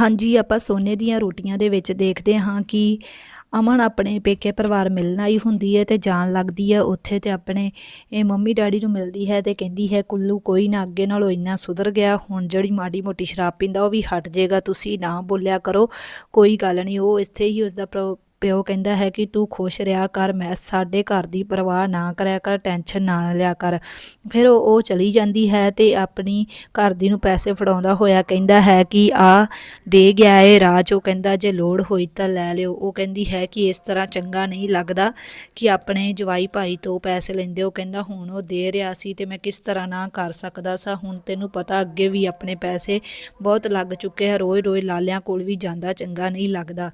ਹਾਂਜੀ, ਆਪਾਂ ਸੋਨੇ ਦੀਆਂ ਰੋਟੀਆਂ ਦੇ ਵਿੱਚ ਦੇਖਦੇ ਹਾਂ ਕਿ ਅਮਨ ਆਪਣੇ ਪੇਕੇ ਪਰਿਵਾਰ ਮਿਲਣ ਆਈ ਹੁੰਦੀ ਹੈ ਤੇ ਜਾਣ ਲੱਗਦੀ ਹੈ ਉੱਥੇ ਤੇ ਆਪਣੇ ਇਹ ਮੰਮੀ ਡੈਡੀ ਨੂੰ ਮਿਲਦੀ ਹੈ ਤੇ ਕਹਿੰਦੀ ਹੈ, ਕੁੱਲੂ, ਕੋਈ ਨਾ, ਅੱਗੇ ਨਾਲੋਂ ਇੰਨਾ ਸੁਧਰ ਗਿਆ, ਹੁਣ ਜਿਹੜੀ ਮਾੜੀ ਮੋਟੀ ਸ਼ਰਾਬ ਪੀਂਦਾ ਉਹ ਵੀ ਹਟ ਜਾਏਗਾ ਤੁਸੀਂ ਨਾ ਬੋਲਿਆ ਕਰੋ, ਕੋਈ ਗੱਲ ਨਹੀਂ, ਉਹ ਇੱਥੇ ਹੀ ਉਸਦਾ ਪ੍ਰ- ਪਿਓ ਕਹਿੰਦਾ ਹੈ ਕਿ ਤੂੰ ਖੁਸ਼ ਰਿਹਾ ਕਰ, ਮੈਂ ਸਾਡੇ ਘਰ ਦੀ ਪਰਵਾਹ ਨਾ ਕਰਿਆ ਕਰ, ਟੈਨਸ਼ਨ ਨਾ ਲਿਆ ਕਰ। ਫਿਰ ਉਹ ਚਲੀ ਜਾਂਦੀ ਹੈ ਤੇ ਆਪਣੀ ਘਰ ਦੀ ਨੂੰ ਪੈਸੇ ਫੜਾਉਂਦਾ ਹੋਇਆ ਕਹਿੰਦਾ ਹੈ ਕਿ ਆ ਦੇ ਗਿਆ ਏ ਰਾਜ ਉਹ ਕਹਿੰਦਾ ਜੇ ਲੋੜ ਹੋਈ ਤਾਂ ਲੈ ਲਿਓ। ਉਹ ਕਹਿੰਦੀ ਹੈ ਕਿ ਇਸ ਤਰ੍ਹਾਂ ਚੰਗਾ ਨਹੀਂ ਲੱਗਦਾ ਕਿ ਆਪਣੇ ਜਵਾਈ ਭਾਈ ਤੋਂ ਪੈਸੇ ਲੈਂਦੇ। ਉਹ ਕਹਿੰਦਾ, ਹੁਣ ਉਹ ਦੇ ਰਿਹਾ ਸੀ ਤੇ ਮੈਂ ਕਿਸ ਤਰ੍ਹਾਂ ਨਾ ਕਰ ਸਕਦਾ ਸਾਂ। ਹੁਣ ਤੈਨੂੰ ਪਤਾ ਅੱਗੇ ਵੀ ਆਪਣੇ ਪੈਸੇ ਬਹੁਤ ਲੱਗ ਚੁੱਕੇ ਆ ਰੋਜ਼ ਰੋਜ਼ ਲਾਲਿਆਂ ਕੋਲ ਵੀ ਜਾਂਦਾ ਚੰਗਾ ਨਹੀਂ ਲੱਗਦਾ।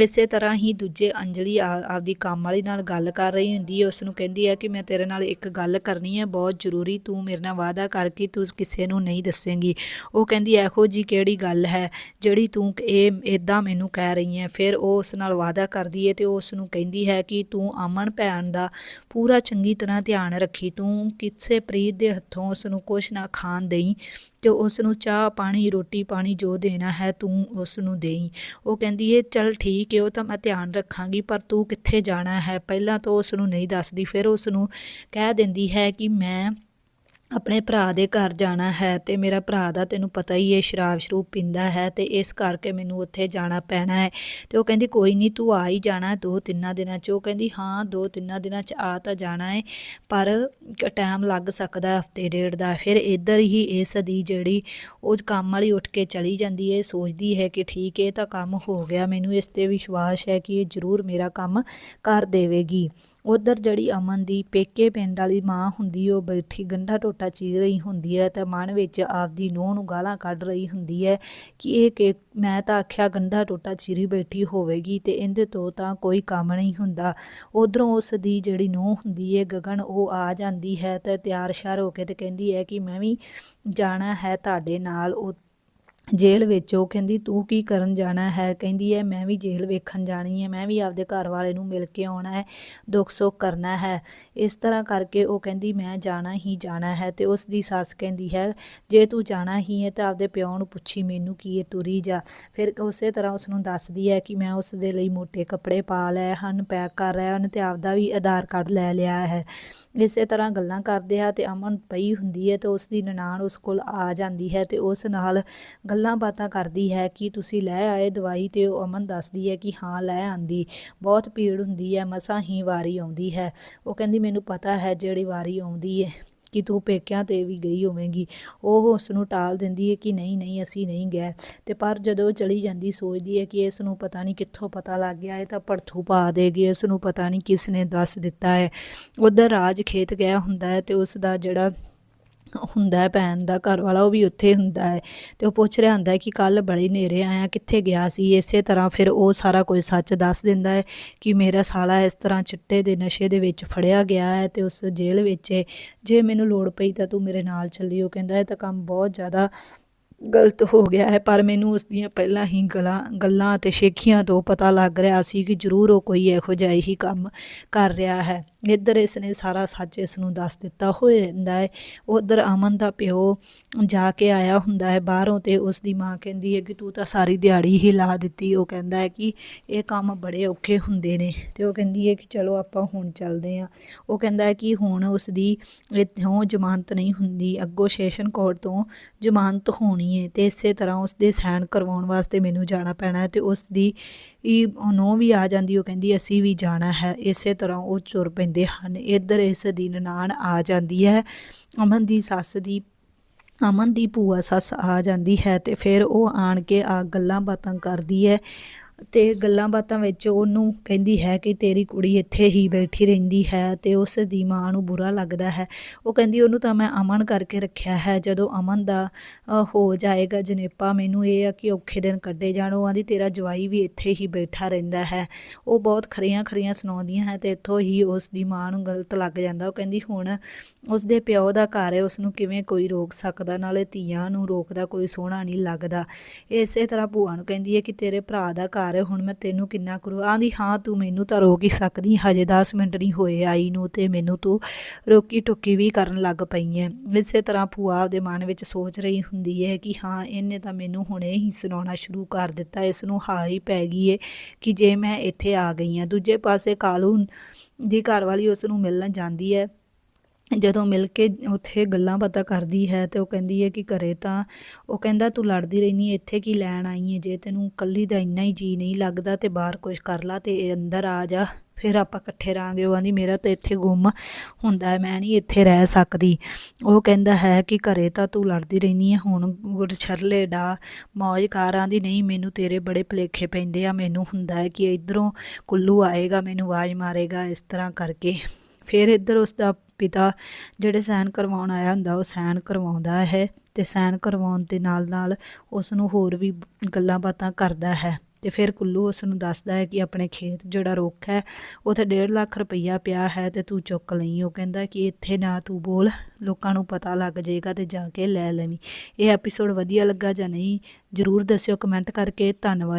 ਇਸੇ ਤਰ੍ਹਾਂ ਹੀ ਦੂਜੇ ਅੰਜਲੀ ਆ- ਆਪਦੀ ਕੰਮ ਵਾਲੀ ਨਾਲ ਗੱਲ ਕਰ ਰਹੀ ਹੁੰਦੀ ਹੈ ਉਸ ਨੂੰ ਕਹਿੰਦੀ ਹੈ ਕਿ ਮੈਂ ਤੇਰੇ ਨਾਲ ਇੱਕ ਗੱਲ ਕਰਨੀ ਹੈ, ਬਹੁਤ ਜ਼ਰੂਰੀ, ਤੂੰ ਮੇਰੇ ਨਾਲ ਵਾਅਦਾ ਕਰਕੇ ਤੂੰ ਕਿਸੇ ਨੂੰ ਨਹੀਂ ਦੱਸੇਂਗੀ। ਉਹ ਕਹਿੰਦੀ, ਇਹੋ ਜੀ ਕਿਹੜੀ ਗੱਲ ਹੈ ਜਿਹੜੀ ਤੂੰ ਇਹ ਇਦਾਂ ਮੈਨੂੰ ਕਹਿ ਰਹੀ ਹੈ? ਫਿਰ ਉਹ ਉਸ ਨਾਲ ਵਾਅਦਾ ਕਰਦੀ ਹੈ ਤੇ ਉਹ ਉਸ ਨੂੰ ਕਹਿੰਦੀ ਹੈ ਕਿ ਤੂੰ ਅਮਨ ਭੈਣ ਦਾ ਪੂਰਾ ਚੰਗੀ ਤਰ੍ਹਾਂ ਧਿਆਨ ਰੱਖੀ, ਤੂੰ ਕਿਸੇ ਪ੍ਰੀਤ ਦੇ ਹੱਥੋਂ ਉਸ ਨੂੰ ਕੁਛ ਨਾ ਖਾਣ ਦੇਈ ਤੇ ਉਸ ਨੂੰ ਚਾਹ ਪਾਣੀ, ਰੋਟੀ ਪਾਣੀ ਜੋ ਦੇਣਾ ਹੈ ਤੂੰ ਉਸ ਨੂੰ ਦੇਈ। ਉਹ ਕਹਿੰਦੀ ਹੈ, ਚਲ ਠੀਕ ਹੈ, ਉਹ ਤਾਂ ਮੈਂ ਧਿਆਨ ਰੱਖਾਂਗੀ, ਪਰ ਤੂੰ ਕਿੱਥੇ ਜਾਣਾ ਹੈ? ਪਹਿਲਾਂ ਤਾਂ ਉਸ ਨੂੰ ਨਹੀਂ ਦੱਸਦੀ, ਫਿਰ ਉਸ ਨੂੰ ਕਹਿ ਦਿੰਦੀ ਹੈ ਕਿ ਮੈਂ ਆਪਣੇ ਭਰਾ ਦੇ ਘਰ ਜਾਣਾ ਹੈ ਤੇ ਮੇਰਾ ਭਰਾ ਦਾ ਤੈਨੂੰ ਪਤਾ ਹੀ ਹੈ ਸ਼ਰਾਬ ਸ਼ਰੂਬ ਪੀਂਦਾ ਹੈ ਤੇ ਇਸ ਕਰਕੇ ਮੈਨੂੰ ਉੱਥੇ ਜਾਣਾ ਪੈਣਾ ਹੈ। ਤੇ ਉਹ ਕਹਿੰਦੀ, ਕੋਈ ਨਹੀਂ, ਤੂੰ ਆ ਹੀ ਜਾਣਾ ਦੋ ਤਿੰਨਾਂ ਦਿਨਾਂ 'ਚ। ਉਹ ਕਹਿੰਦੀ, ਹਾਂ, ਦੋ ਤਿੰਨਾਂ ਦਿਨਾਂ 'ਚ ਆ ਤਾਂ ਜਾਣਾ ਹੈ ਪਰ ਟਾਈਮ ਲੱਗ ਸਕਦਾ ਹਫ਼ਤੇ ਡੇਢ ਦਾ। ਫਿਰ ਇੱਧਰ ਹੀ ਇਸ ਦੀ ਜਿਹੜੀ ਉਹ ਕੰਮ ਵਾਲੀ ਉੱਠ ਕੇ ਚਲੀ ਜਾਂਦੀ ਹੈ ਸੋਚਦੀ ਹੈ ਕਿ ਠੀਕ ਹੈ ਇਹ ਤਾਂ ਕੰਮ ਹੋ ਗਿਆ। ਮੈਨੂੰ ਇਸ ਤੇ ਵਿਸ਼ਵਾਸ ਹੈ ਕਿ ਇਹ ਜ਼ਰੂਰ ਮੇਰਾ ਕੰਮ ਕਰ ਦੇਵੇਗੀ। ਉਧਰ ਜਿਹੜੀ ਅਮਨ ਦੀ ਪੇਕੇ ਪਿੰਡ ਵਾਲੀ ਮਾਂ ਹੁੰਦੀ, ਉਹ ਬੈਠੀ ਗੰਢਾ ਟੋਟਾ ਚੀਰ ਰਹੀ ਹੁੰਦੀ ਹੈ ਤੇ ਮਨ ਵਿੱਚ ਆਪਦੀ ਨੂੰਹ ਨੂੰ ਗਾਲਾਂ ਕੱਢ ਰਹੀ ਹੁੰਦੀ ਹੈ ਕਿ ਇਹ ਕਿ ਮੈਂ ਤਾਂ ਆਖਿਆ ਗੰਢਾ ਟੋਟਾ ਚੀਰੀ ਬੈਠੀ ਹੋਵੇਗੀ ਤੇ ਇਹਦੇ ਤੋਂ ਤਾਂ ਕੋਈ ਕੰਮ ਨਹੀਂ ਹੁੰਦਾ। ਉਧਰੋਂ ਉਸ ਦੀ ਜਿਹੜੀ ਨੂੰਹ ਹੁੰਦੀ ਹੈ, ਗਗਨ, ਉਹ ਆ ਜਾਂਦੀ ਹੈ ਤੇ ਤਿਆਰ ਸ਼ਿਆਰ ਹੋ ਕੇ ਤੇ ਕਹਿੰਦੀ ਹੈ ਕਿ ਮੈਂ ਵੀ ਜਾਣਾ ਹੈ ਤੁਹਾਡੇ ਨਾਲ। ਉਹ ਜੇਲ੍ਹ ਵਿੱਚ, ਉਹ ਕਹਿੰਦੀ, ਤੂੰ ਕੀ ਕਰਨ ਜਾਣਾ ਹੈ? ਕਹਿੰਦੀ ਹੈ, ਮੈਂ ਵੀ ਜੇਲ੍ਹ ਵੇਖਣ ਜਾਣੀ ਹੈ, ਮੈਂ ਵੀ ਆਪਦੇ ਘਰ ਵਾਲੇ ਨੂੰ ਮਿਲ ਕੇ ਆਉਣਾ ਹੈ, ਦੁੱਖ ਸੁੱਖ ਕਰਨਾ ਹੈ। ਇਸ ਤਰ੍ਹਾਂ ਕਰਕੇ ਉਹ ਕਹਿੰਦੀ, ਮੈਂ ਜਾਣਾ ਹੀ ਜਾਣਾ ਹੈ। ਤੇ ਉਸ ਦੀ ਸੱਸ ਕਹਿੰਦੀ ਹੈ, ਜੇ ਤੂੰ ਜਾਣਾ ਹੀ ਹੈ ਤਾਂ ਆਪਦੇ ਪਿਓ ਨੂੰ ਪੁੱਛੀ ਮੈਨੂੰ ਕੀ ਇਹ ਤੁਰੀ ਜਾ। ਫਿਰ ਉਸੇ ਤਰ੍ਹਾਂ ਉਸ ਨੂੰ ਦੱਸਦੀ ਹੈ ਕਿ ਮੈਂ ਉਸ ਦੇ ਲਈ ਮੋਟੇ ਕੱਪੜੇ ਪਾ ਲਏ ਹਨ, ਪੈਕ ਕਰ ਰਹੇ ਹਨ ਤੇ ਆਪਦਾ ਵੀ ਆਧਾਰ ਕਾਰਡ ਲੈ ਲਿਆ ਹੈ। ਇਸੇ ਤਰ੍ਹਾਂ ਗੱਲਾਂ ਕਰਦੇ ਆ ਤੇ ਅਮਨ ਪਈ ਹੁੰਦੀ ਹੈ ਤੇ ਉਸ ਦੀ ਨਨਾਣ ਉਸ ਕੋਲ ਆ ਜਾਂਦੀ ਹੈ ਤੇ ਉਸ ਨਾਲ ਗੱਲਾਂ ਬਾਤਾਂ ਕਰਦੀ ਹੈ ਕਿ ਤੁਸੀਂ ਲੈ ਆਏ ਦਵਾਈ ਤੇ ਉਹ ਅਮਨ ਦੱਸਦੀ ਹੈ ਕਿ ਹਾਂ, ਲੈ ਆਂਦੀ। ਬਹੁਤ ਭੀੜ ਹੁੰਦੀ ਹੈ, ਮਸਾਂ ਹੀ ਵਾਰੀ ਆਉਂਦੀ ਹੈ। ਉਹ ਕਹਿੰਦੀ, ਮੈਨੂੰ ਪਤਾ ਹੈ ਜਿਹੜੀ ਵਾਰੀ ਆਉਂਦੀ ਹੈ ਕਿ ਤੂੰ ਪੇਕਿਆਂ ਤੇ ਵੀ ਗਈ ਹੋਵੇਂਗੀ। ਉਹ ਉਸ ਨੂੰ ਟਾਲ ਦਿੰਦੀ ਹੈ ਕਿ ਨਹੀਂ ਨਹੀਂ, ਅਸੀਂ ਨਹੀਂ ਗਏ। ਤੇ ਪਰ ਜਦੋਂ ਚਲੀ ਜਾਂਦੀ, ਸੋਚਦੀ ਹੈ ਕਿ ਇਸ ਨੂੰ ਪਤਾ ਨਹੀਂ ਕਿੱਥੋਂ ਪਤਾ ਲੱਗ ਗਿਆ। ਇਹ ਤਾਂ ਪੜਥੂ ਪਾ ਦੇਗੀ। ਇਸ ਨੂੰ ਪਤਾ ਨਹੀਂ ਕਿਸ ਨੇ ਦੱਸ ਦਿੱਤਾ ਹੈ ਉਧਰ ਰਾਜ ਖੇਤ ਗਿਆ ਹੁੰਦਾ ਹੈ ਤੇ ਉਸ ਦਾ ਜਿਹੜਾ ਹੁੰਦਾ ਭੈਣ ਦਾ ਘਰ ਵਾਲਾ ਉਹ ਵੀ ਉੱਥੇ ਹੁੰਦਾ ਹੈ ਤੇ ਉਹ ਪੁੱਛ ਰਿਹਾ ਹੁੰਦਾ ਹੈ ਕਿ ਕੱਲ ਬੜੇ ਹਨੇਰੇ ਆਇਆ, ਕਿੱਥੇ ਗਿਆ ਸੀ? ਇਸੇ ਤਰ੍ਹਾਂ ਫਿਰ ਉਹ ਸਾਰਾ ਕੁਝ ਸੱਚ ਦੱਸ ਦਿੰਦਾ ਹੈ ਕਿ ਮੇਰਾ ਸਾਲਾ ਇਸ ਤਰ੍ਹਾਂ ਚਿੱਟੇ ਦੇ ਨਸ਼ੇ ਦੇ ਵਿੱਚ ਫੜਿਆ ਗਿਆ ਹੈ ਤੇ ਉਸ ਜੇਲ੍ਹ ਵਿੱਚ ਜੇ ਮੈਨੂੰ ਲੋੜ ਪਈ ਤਾਂ ਤੂੰ ਮੇਰੇ ਨਾਲ ਚੱਲੀ। ਉਹ ਕਹਿੰਦਾ, ਇਹ ਤਾਂ ਕੰਮ ਬਹੁਤ ਜ਼ਿਆਦਾ ਗਲਤ ਹੋ ਗਿਆ ਹੈ, ਪਰ ਮੈਨੂੰ ਉਸ ਦੀਆਂ ਪਹਿਲਾਂ ਹੀ ਗਲਾਂ, ਗੱਲਾਂ ਅਤੇ ਸ਼ੇਖੀਆਂ ਤੋਂ ਪਤਾ ਲੱਗ ਰਿਹਾ ਸੀ ਕਿ ਜ਼ਰੂਰ ਉਹ ਕੋਈ ਇਹੋ ਜਿਹਾ ਹੀ ਕੰਮ ਕਰ ਰਿਹਾ ਹੈ। ਇੱਧਰ ਇਸ ਨੇ ਸਾਰਾ ਸੱਚ ਇਸ ਨੂੰ ਦੱਸ ਦਿੱਤਾ ਹੋਇਆ ਹੁੰਦਾ ਹੈ। ਉਧਰ ਅਮਨ ਦਾ ਪਿਓ ਜਾ ਕੇ ਆਇਆ ਹੁੰਦਾ ਹੈ ਬਾਹਰੋਂ ਤੇ ਉਸ ਦੀ ਮਾਂ ਕਹਿੰਦੀ ਹੈ ਕਿ ਤੂੰ ਤਾਂ ਸਾਰੀ ਦਿਹਾੜੀ ਹੀ ਲਾ ਦਿੱਤੀ। ਉਹ ਕਹਿੰਦਾ ਹੈ ਕਿ ਇਹ ਕੰਮ ਬੜੇ ਔਖੇ ਹੁੰਦੇ ਨੇ ਤੇ ਉਹ ਕਹਿੰਦੀ ਹੈ ਕਿ ਚਲੋ ਆਪਾਂ ਹੁਣ ਚੱਲਦੇ ਹਾਂ। ਉਹ ਕਹਿੰਦਾ ਹੈ ਕਿ ਹੁਣ ਉਸ ਦੀ ਇੱਥੋਂ ਜ਼ਮਾਨਤ ਨਹੀਂ ਹੁੰਦੀ, ਅੱਗੋਂ ਸੈਸ਼ਨ ਕੋਰਟ ਤੋਂ ਜ਼ਮਾਨਤ ਹੋਣੀ ਹੈ ਤੇ ਇਸੇ ਤਰ੍ਹਾਂ ਉਸ ਦੇ ਸਾਈਨ ਕਰਵਾਉਣ ਵਾਸਤੇ ਮੈਨੂੰ ਜਾਣਾ ਪੈਣਾ ਹੈ ਤੇ ਉਸ ਦੀ ਹੀ ਨੋ ਵੀ ਆ ਜਾਂਦੀ, ਉਹ ਕਹਿੰਦੀ, ਅਸੀਂ ਵੀ ਜਾਣਾ ਹੈ। ਇਸੇ ਤਰ੍ਹਾਂ ਉਹ ਚੁਰ ਪੈਂਦੀ ਹਨ। ਇੱਧਰ ਇਸ ਦੀ ਨਨਾਣ ਆ ਜਾਂਦੀ ਹੈ। ਅਮਨ ਦੀ ਸੱਸ ਦੀ, ਅਮਨ ਦੀ ਭੂਆ ਸੱਸ ਆ ਜਾਂਦੀ ਹੈ ਤੇ ਫਿਰ ਉਹ ਆਣ ਕੇ ਆ ਗੱਲਾਂ ਬਾਤਾਂ ਕਰਦੀ ਹੈ। ਤੇ ਗੱਲਾਂ ਬਾਤਾਂ ਵਿੱਚ ਉਹਨੂੰ ਕਹਿੰਦੀ ਹੈ ਕਿ ਤੇਰੀ ਕੁੜੀ ਇੱਥੇ ਹੀ ਬੈਠੀ ਰਹਿੰਦੀ ਹੈ ਤੇ ਉਸ ਦੀ ਮਾਂ ਨੂੰ ਬੁਰਾ ਲੱਗਦਾ ਹੈ। ਉਹ ਕਹਿੰਦੀ, ਉਹਨੂੰ ਤਾਂ ਮੈਂ ਅਮਨ ਕਰਕੇ ਰੱਖਿਆ ਹੈ। ਜਦੋਂ ਅਮਨ ਦਾ ਹੋ ਜਾਏਗਾ ਜਨੇਪਾ, ਮੈਨੂੰ ਇਹ ਆ ਕਿ ਔਖੇ ਦਿਨ ਕੱਢੇ ਜਾਣ। ਉਹ ਆਂਦੀ, ਤੇਰਾ ਜਵਾਈ ਵੀ ਇੱਥੇ ਹੀ ਬੈਠਾ ਰਹਿੰਦਾ ਹੈ। ਉਹ ਬਹੁਤ ਖਰੀਆਂ ਖਰੀਆਂ ਸੁਣਾਉਂਦੀਆਂ ਹੈ ਤੇ ਇੱਥੋਂ ਹੀ ਉਸ ਦੀ ਮਾਂ ਨੂੰ ਗਲਤ ਲੱਗ ਜਾਂਦਾ। ਉਹ ਕਹਿੰਦੀ, ਹੁਣ ਉਸ ਦੇ ਪਿਓ ਦਾ ਘਰ ਹੈ, ਉਸ ਨੂੰ ਕਿਵੇਂ ਕੋਈ ਰੋਕ ਸਕਦਾ? ਨਾਲੇ ਧੀਆਂ ਨੂੰ ਰੋਕਦਾ ਕੋਈ ਸੋਹਣਾ ਨਹੀਂ ਲੱਗਦਾ। ਇਸੇ ਤਰ੍ਹਾਂ ਭੂਆ ਨੂੰ ਕਹਿੰਦੀ ਹੈ ਕਿ ਤੇਰੇ ਭਰਾ ਦਾ ਘਰ ਕਰ ਹੁਣ ਮੈਂ ਤੈਨੂੰ ਕਿੰਨਾ ਕਰੂ ਆਂਦੀ, ਹਾਂ, ਤੂੰ ਮੈਨੂੰ ਤਾਂ ਰੋਕ ਹੀ ਸਕਦੀ ਹਜੇ 10 ਮਿੰਟ ਨਹੀਂ ਹੋਏ ਆਈ ਨੂੰ ਤੇ ਮੈਨੂੰ ਤੂੰ ਰੋਕੀ ਟੋਕੀ ਵੀ ਕਰਨ ਲੱਗ ਪਈ ਹੈ ਇਸੇ ਤਰ੍ਹਾਂ ਭੂਆ ਦੇ ਮਨ ਵਿੱਚ ਸੋਚ ਰਹੀ ਹੁੰਦੀ ਹੈ ਕਿ ਹਾਂ, ਇਹਨੇ ਤਾਂ ਮੈਨੂੰ ਹੁਣੇ ਹੀ ਸੁਣਾਉਣਾ ਸ਼ੁਰੂ ਕਰ ਦਿੱਤਾ, ਇਸ ਨੂੰ ਹਾ ਪੈ ਗਈ ਏ ਕਿ ਜੇ ਮੈਂ ਇੱਥੇ ਆ ਗਈ ਹਾਂ ਦੂਜੇ ਪਾਸੇ ਕਾਲੂ ਦੀ ਘਰਵਾਲੀ ਉਸ ਨੂੰ ਮਿਲਣ ਜਾਂਦੀ ਹੈ ਜਦੋਂ ਮਿਲ ਕੇ ਉੱਥੇ ਗੱਲਾਂ ਬਾਤਾਂ ਕਰਦੀ ਹੈ ਤੇ ਉਹ ਕਹਿੰਦੀ ਹੈ ਕਿ ਘਰੇ ਤਾਂ ਉਹ ਕਹਿੰਦਾ ਤੂੰ ਲੜਦੀ ਰਹਿਨੀ ਹੈ, ਇੱਥੇ ਕੀ ਲੈਣ ਆਈ ਹੈ ਜੇ ਤੈਨੂੰ ਕੱਲੀ ਦਾ ਇੰਨਾ ਹੀ ਜੀ ਨਹੀਂ ਲੱਗਦਾ ਤੇ ਬਾਹਰ ਕੁਝ ਕਰ ਲਾ ਤੇ ਇਹ ਅੰਦਰ ਆ ਜਾ। ਫਿਰ ਆਪਾਂ ਇਕੱਠੇ ਰਾਂਗੇ ਉਹ ਆਂਦੀ ਮੇਰਾ ਤਾਂ ਇੱਥੇ ਗੁੰਮ ਹੁੰਦਾ ਹੈ, ਮੈਂ ਨਹੀਂ ਇੱਥੇ ਰਹਿ ਸਕਦੀ। ਉਹ ਕਹਿੰਦਾ ਹੈ ਕਿ ਘਰੇ ਤਾਂ ਤੂੰ ਲੜਦੀ ਰਹਿਨੀ ਹੈ ਹੁਣ ਗੁਰਛਰਲੇ ਡਾ ਮੌਜ ਕਾਰਾਂ। ਦੀ ਨਹੀਂ ਮੈਨੂੰ ਤੇਰੇ ਬੜੇ ਭੁਲੇਖੇ ਪੈਂਦੇ ਆ। ਮੈਨੂੰ ਹੁੰਦਾ ਹੈ ਕਿ ਇਧਰੋਂ ਕੁੱਲੂ ਆਏਗਾ ਮੈਨੂੰ ਆਵਾਜ਼ ਮਾਰੇਗਾ ਇਸ ਤਰ੍ਹਾਂ ਕਰਕੇ। ਫਿਰ ਇੱਧਰ ਉਸ ਦਾ ਪਿਤਾ ਜਿਹੜੇ ਸਾਈਨ ਕਰਵਾਉਣ ਆਇਆ ਹੁੰਦਾ, ਉਹ ਸਾਈਨ ਕਰਵਾਉਂਦਾ ਹੈ ਤੇ ਸਾਈਨ ਕਰਵਾਉਣ ਦੇ ਨਾਲ ਨਾਲ ਉਸ ਨੂੰ ਹੋਰ ਵੀ ਗੱਲਾਂ ਬਾਤਾਂ ਕਰਦਾ ਹੈ ਤੇ ਫਿਰ ਕੁੱਲੂ ਉਸ ਨੂੰ ਦੱਸਦਾ ਹੈ ਕਿ ਆਪਣੇ ਖੇਤ ਜਿਹੜਾ ਰੁੱਖ ਹੈ, ਉਥੇ 1.5 ਲੱਖ ਰੁਪਈਆ ਪਿਆ ਹੈ ਤੇ ਤੂੰ ਚੁੱਕ ਲਈ। ਉਹ ਕਹਿੰਦਾ ਕਿ ਇੱਥੇ ਨਾ ਤੂੰ ਬੋਲ, ਲੋਕਾਂ ਨੂੰ ਪਤਾ ਲੱਗ ਜਾਏਗਾ ਤੇ ਜਾ ਕੇ ਲੈ ਲੈਵੀਂ। ਇਹ ਐਪੀਸੋਡ ਵਧੀਆ ਲੱਗਾ ਜਾਂ ਨਹੀਂ, ਜਰੂਰ ਦੱਸਿਓ ਕਮੈਂਟ ਕਰਕੇ। ਧੰਨਵਾਦ।